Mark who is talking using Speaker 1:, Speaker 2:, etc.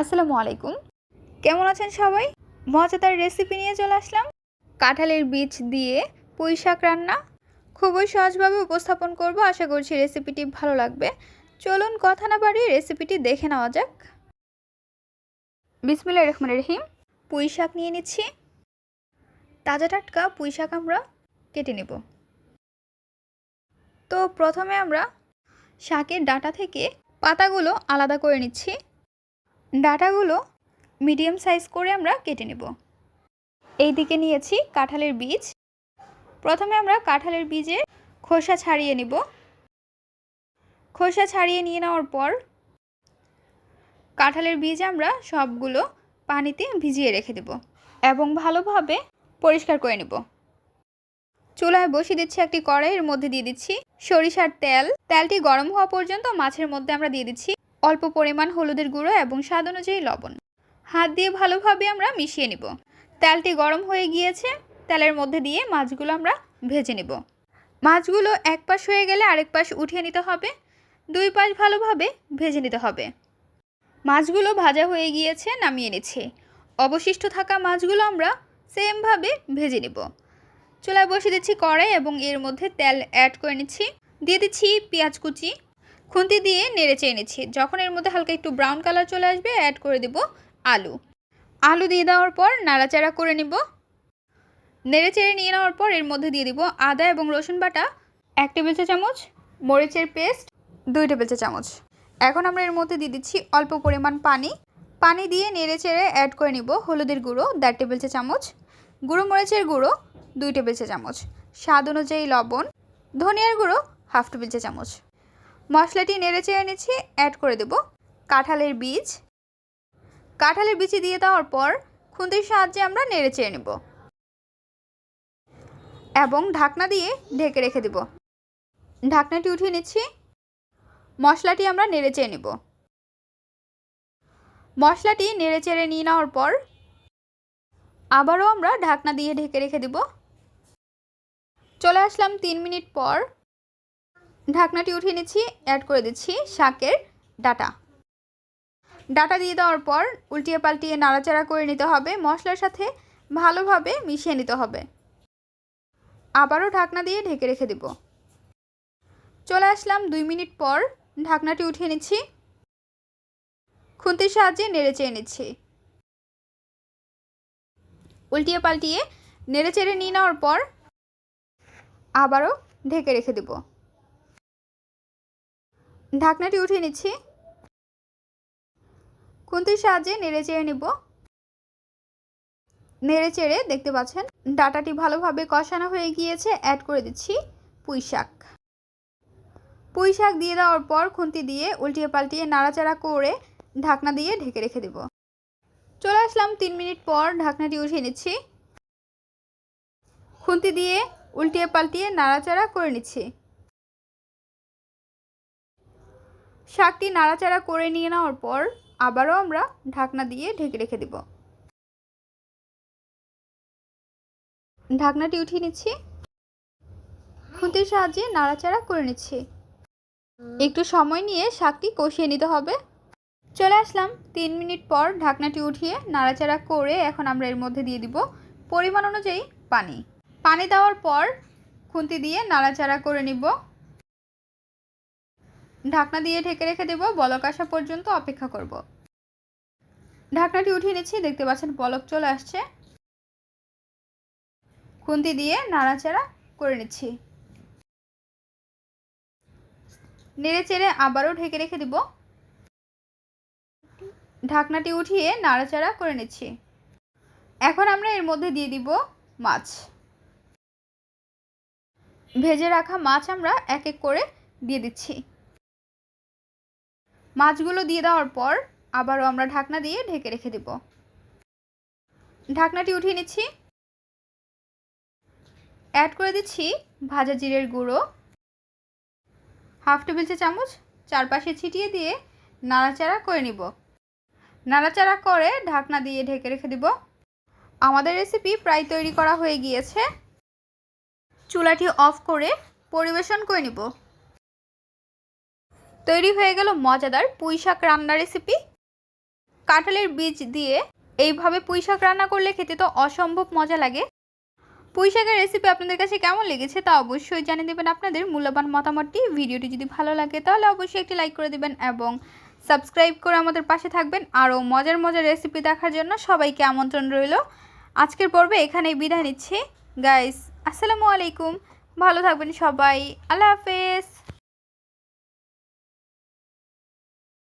Speaker 1: আসসালামু আলাইকুম। কেমন আছেন সবাই? মজাদার রেসিপি নিয়ে চলে আসলাম। কাঁঠালের বীজ দিয়ে পুঁই শাক রান্না। খুবই সহজভাবে উপস্থাপন করব। আশা করছি রেসিপিটি ভালো লাগবে। চলুন কথা না বাড়িয়ে রেসিপিটি দেখে নেওয়া যাক। বিসমিল্লা রহমান রহিম। পুঁই শাক নিয়ে নিচ্ছি। তাজা টাটকা পুঁই শাক আমরা কেটে নেব। তো প্রথমে আমরা শাকের ডাটা থেকে পাতাগুলো আলাদা করে নিচ্ছি। ডাটাগুলো মিডিয়াম সাইজ করে আমরা কেটে নেব। এই দিকে নিয়েছি কাঁঠালের বীজ। প্রথমে আমরা কাঁঠালের বীজে খোসা ছাড়িয়ে নেব। খোসা ছাড়িয়ে নিয়ে নেওয়ার পর কাঁঠালের বীজ আমরা সবগুলো পানিতে ভিজিয়ে রেখে দেব এবং ভালোভাবে পরিষ্কার করে নেব। চুলায় বসিয়ে দিচ্ছি একটি কড়াইয়ের মধ্যে দিয়ে দিচ্ছি সরিষার তেল। তেলটি গরম হওয়া পর্যন্ত মাছের মধ্যে আমরা দিয়ে দিচ্ছি অল্প পরিমাণ হলুদের গুঁড়ো এবং স্বাদ অনুযায়ী লবণ। হাত দিয়ে ভালোভাবে আমরা মিশিয়ে নিব। তেলটি গরম হয়ে গিয়েছে। তেলের মধ্যে দিয়ে মাছগুলো আমরা ভেজে নেব। মাছগুলো এক পাশ হয়ে গেলে আরেক পাশ উঠিয়ে নিতে হবে। দুই পাশ ভালোভাবে ভেজে নিতে হবে। মাছগুলো ভাজা হয়ে গিয়েছে, নামিয়ে নিচ্ছি। অবশিষ্ট থাকা মাছগুলো আমরা সেমভাবে ভেজে নেব। চুলায় বসিয়ে দিচ্ছি কড়াই এবং এর মধ্যে তেল অ্যাড করে নিচ্ছি। দিয়ে দিচ্ছি পেঁয়াজ কুচি। খুন্তি দিয়ে নেড়ে চেয়ে নিচ্ছি। যখন এর মধ্যে হালকা একটু ব্রাউন কালার চলে আসবে অ্যাড করে দেব আলু। আলু দিয়ে দেওয়ার পর নাড়াচাড়া করে নিব। নেড়ে চেড়ে নিয়ে নেওয়ার পর এর মধ্যে দিয়ে দিব আদা এবং রসুন বাটা, এক টেবিল চা চামচ, মরিচের পেস্ট, দুই টেবিল চা চামচ। এখন আমরা এর মধ্যে দিয়ে দিচ্ছি অল্প পরিমাণ পানি। পানি দিয়ে নেড়ে চেড়ে অ্যাড করে নিব হলুদের গুঁড়ো, দেড় টেবিল চা চামচ। গুঁড়ো মরিচের গুঁড়ো, দুই টেবিল চা চামচ। স্বাদ অনুযায়ী লবণ। ধনিয়ার গুঁড়ো, হাফ টেবিল চা চামচ। মশলাটি নেড়ে চেড়ে নিচ্ছি অ্যাড করে দেব। কাঁঠালের বীজ। কাঁঠালের বীজ দিয়ে দেওয়ার পর খুন্তির সাহায্যে আমরা নেড়ে চেড়ে নেব। এবং ঢাকনা দিয়ে ঢেকে রেখে দেব। ঢাকনাটি উঠিয়ে নিচ্ছি। মশলাটি আমরা নেড়ে চেড়ে নেব। মশলাটি নেড়ে চেড়ে নিয়ে নেওয়ার পর আবারও আমরা ঢাকনা দিয়ে ঢেকে রেখে দেব। চলে আসলাম তিন মিনিট পর ঢাকনাটি উঠিয়ে নিচ্ছি অ্যাড করে দিচ্ছি শাকের ডাটা। ডাটা দিয়ে দেওয়ার পর উল্টিয়ে পাল্টিয়ে নাড়াচাড়া করে নিতে হবে, মশলার সাথে ভালোভাবে মিশিয়ে নিতে হবে। আবারও ঢাকনা দিয়ে ঢেকে রেখে দেব। চলে আসলাম দুই মিনিট পর ঢাকনাটি উঠিয়ে নিচ্ছি। খুন্তির সাহায্যে নেড়ে চেয়ে নিচ্ছি। উল্টিয়ে পাল্টিয়ে নেড়ে চেড়ে নিয়ে নেওয়ার পর আবারও ঢেকে রেখে দেব। ঢাকনাটি উঠিয়ে নিচ্ছি। খুন্তির সাহায্যে নেড়ে চেড়ে নিব। নেড়ে চেড়ে দেখতে পাচ্ছেন, ডাটাটি ভালোভাবে কষানো হয়ে গিয়েছে অ্যাড করে দিচ্ছি পুঁই শাক। পুঁই শাক দিয়ে দেওয়ার পর খুন্তি দিয়ে উল্টিয়ে পাল্টিয়ে নাড়াচাড়া করে ঢাকনা দিয়ে ঢেকে রেখে দেব। চলে আসলাম তিন মিনিট পর ঢাকনাটি উঠিয়ে নিচ্ছি। খুন্তি দিয়ে উল্টিয়ে পাল্টিয়ে নাড়াচাড়া করে নিচ্ছি। শাকটি নাড়াচাড়া করে নিয়ে নেওয়ার পর আবারও আমরা ঢাকনা দিয়ে ঢেকে রেখে দেব। ঢাকনাটি উঠিয়ে নিচ্ছি। খুন্তির সাহায্যে নাড়াচাড়া করে নিচ্ছি। একটু সময় নিয়ে শাকটি কষিয়ে নিতে হবে। চলে আসলাম। তিন মিনিট পর ঢাকনাটি উঠিয়ে নাড়াচাড়া করে এখন আমরা এর মধ্যে দিয়ে দিব পরিমাণ অনুযায়ী পানি। পানি দেওয়ার পর খুন্তি দিয়ে নাড়াচাড়া করে নিব। ঢাকনা দিয়ে ঢেকে রেখে দেব, বলক আসা পর্যন্ত অপেক্ষা করব। ঢাকনাটি উঠিয়ে নিচ্ছি, দেখতে পাচ্ছেন বলক চলে আসছে। খুন্তি দিয়ে নাড়াচাড়া করে নিচ্ছি। নেড়ে চেড়ে আবারও ঢেকে রেখে দিব। ঢাকনাটি উঠিয়ে নাড়াচাড়া করে নিচ্ছি। এখন আমরা এর মধ্যে দিয়ে দিব মাছ। ভেজে রাখা মাছ আমরা এক এক করে দিয়ে দিচ্ছি। মাছগুলো দিয়ে দেওয়ার পর আবারও আমরা ঢাকনা দিয়ে ঢেকে রেখে দেব। ঢাকনাটি উঠিয়ে নিচ্ছি। অ্যাড করে দিচ্ছি ভাজা জিরের গুঁড়ো। হাফ টেবিল চা চামচ চারপাশে ছিটিয়ে দিয়ে নাড়াচাড়া করে নিব। নাড়াচাড়া করে ঢাকনা দিয়ে ঢেকে রেখে দিব। আমাদের রেসিপি প্রায় তৈরি করা হয়ে গিয়েছে। চুলাটি অফ করে পরিবেশন করে নিব। তৈরি হয়ে গেল মজাদার পুঁই শাক রান্না রেসিপি কাঁঠালের বীজ দিয়ে এইভাবে পুঁই শাক রান্না করলে খেতে তো অসম্ভব মজা লাগে। পুঁই শাকের রেসিপি আপনাদের কাছে কেমন লেগেছে তা অবশ্যই জানিয়ে দেবেন আপনাদের মূল্যবান মতামতটি। ভিডিওটি যদি ভালো লাগে তাহলে অবশ্যই একটি লাইক করে দেবেন এবং সাবস্ক্রাইব করে আমাদের পাশে থাকবেন। আরও মজার মজার রেসিপি দেখার জন্য সবাইকে আমন্ত্রণ রইল। আজকের পর্বে এখানেই বিদায় নিচ্ছি। গাইস আসসালামু আলাইকুম। ভালো থাকবেন সবাই। আল্লাহ হাফেজ।